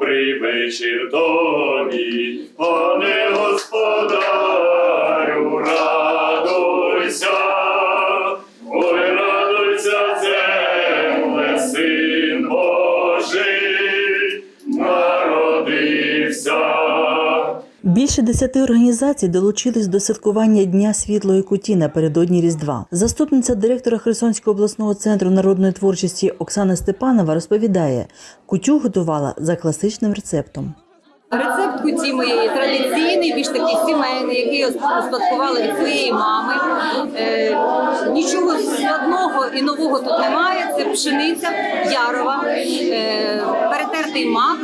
Добрий вечір тобі, пане господарю, Більше десяти організацій долучились до святкування Дня світлої куті напередодні Різдва. Заступниця директора Херсонського обласного центру народної творчості Оксана Степанова розповідає, кутю готувала за класичним рецептом. Рецепт куті моєї традиційний, більш такий сімейний, який успадкувала від своєї мами. Е, нічого складного і нового тут немає. Це пшениця ярова, е, перетертий мак,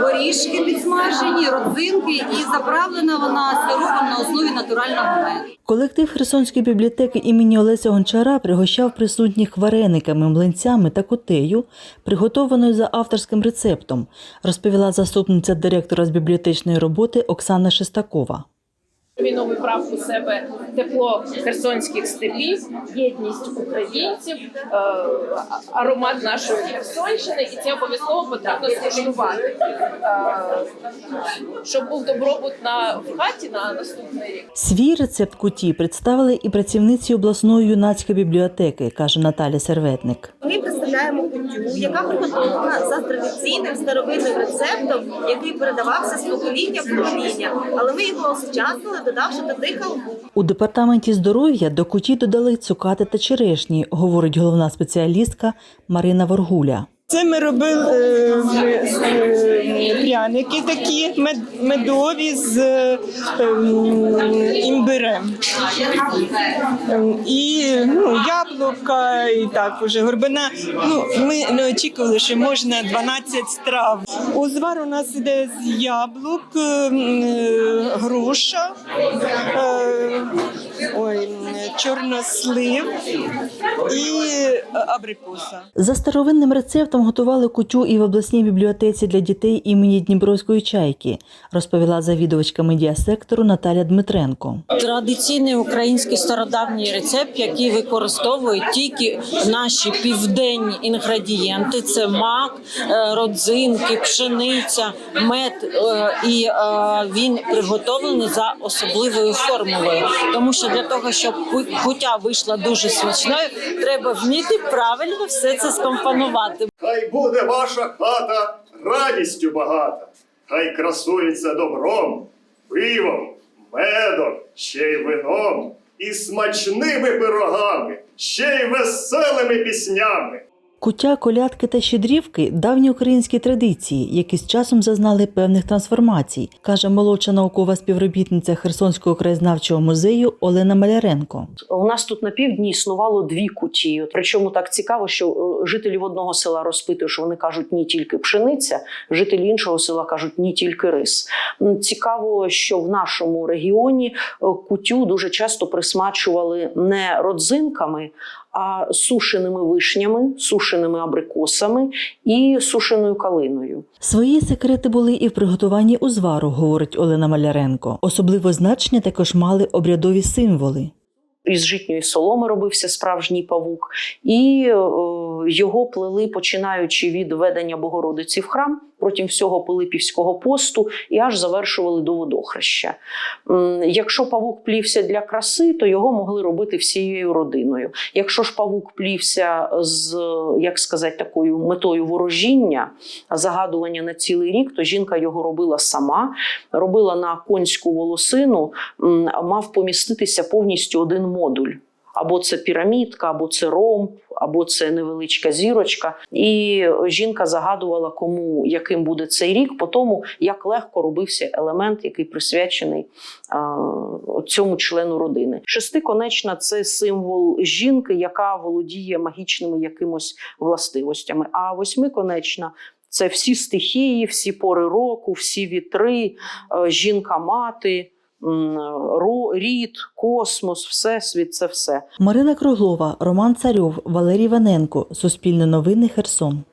горішки підсмажені, родзинки і заправлена вона сиропом на основі натурального меду. Колектив Херсонської бібліотеки імені Олеся Гончара пригощав присутніх варениками, млинцями та котею, приготованою за авторським рецептом, розповіла заступниця директора з бібліотечної роботи Оксана Шестакова. Він увібрав у себе тепло херсонських степів, єдність українців, е, аромат нашої Херсонщини, і це обов'язково потрібно скуштувати, Е, щоб був добробут на в хаті на наступний рік. Свій рецепт куті представили і працівниці обласної юнацької бібліотеки, каже Наталя Серветник. Ми представляємо кутю, яка приготовлена за традиційним старовинним рецептом, який передавався з покоління в покоління. Але ми його осучаснили, додавши туди халву. У департаменті здоров'я до куті додали цукати та черешні, говорить головна спеціалістка Марина Воргуля. Це ми робили е, е, пряники такі мед, медові з е, ем, імбирем. Ем, І ну, яблука, і так уже горбина. Ну, ми не очікували, що можна 12 страв. Узвар у нас іде з яблук, সমস্যা чорнослив і абрикоса. За старовинним рецептом готували кутю і в обласній бібліотеці для дітей імені Дніпровської чайки, розповіла завідувачка медіасектору Наталя Дмитренко. Традиційний український стародавній рецепт, який використовують тільки наші південні інгредієнти: це мак, е, родзинки, пшениця, мед, е, і е, він приготовлений за особливою формулою. Тому що для того, щоб кутя вийшла дуже смачною, треба вміти правильно все це скомпонувати. Хай буде ваша хата радістю багата, хай красується добром, пивом, медом, ще й вином, і смачними пирогами, ще й веселими піснями. Куття, колядки та щедрівки давні українські традиції, які з часом зазнали певних трансформацій, каже молодша наукова співробітниця Херсонського краєзнавчого музею Олена Маляренко. У нас тут на півдні існувало дві куті. Причому так цікаво, що е, жителів одного села розпитують, що вони кажуть ні тільки пшениця, жителі іншого села кажуть ні тільки рис. Цікаво, що в нашому регіоні е, кутю дуже часто присмачували не родзинками, а сушеними вишнями, сушеними абрикосами і сушеною калиною. Свої секрети були і в приготуванні узвару, говорить Олена Маляренко. Особливо значення також мали обрядові символи. із житньої соломи робився справжній павук, і е, його плели починаючи від ведення Богородиці в храм протягом всього Пилипівського посту і аж завершували до водохреща. Якщо павук плівся для краси, то його могли робити всією родиною. Якщо ж павук плівся з як сказати, такою метою ворожіння, загадування на цілий рік, то жінка його робила сама, робила на конську волосину, мав поміститися повністю один модуль. Або це пірамідка, або це ромб, або це невеличка зірочка. І жінка загадувала, кому яким буде цей рік, по тому, як легко робився елемент, який присвячений а, цьому члену родини. Шестиконечна це символ жінки, яка володіє магічними якимось властивостями. А восьмиконечна це всі стихії, всі пори року, всі вітри, жінка-мати. Рід, космос, всесвіт це все. Марина Круглова, Роман Царьов, Валерій Ваненко. Суспільне новини Херсон.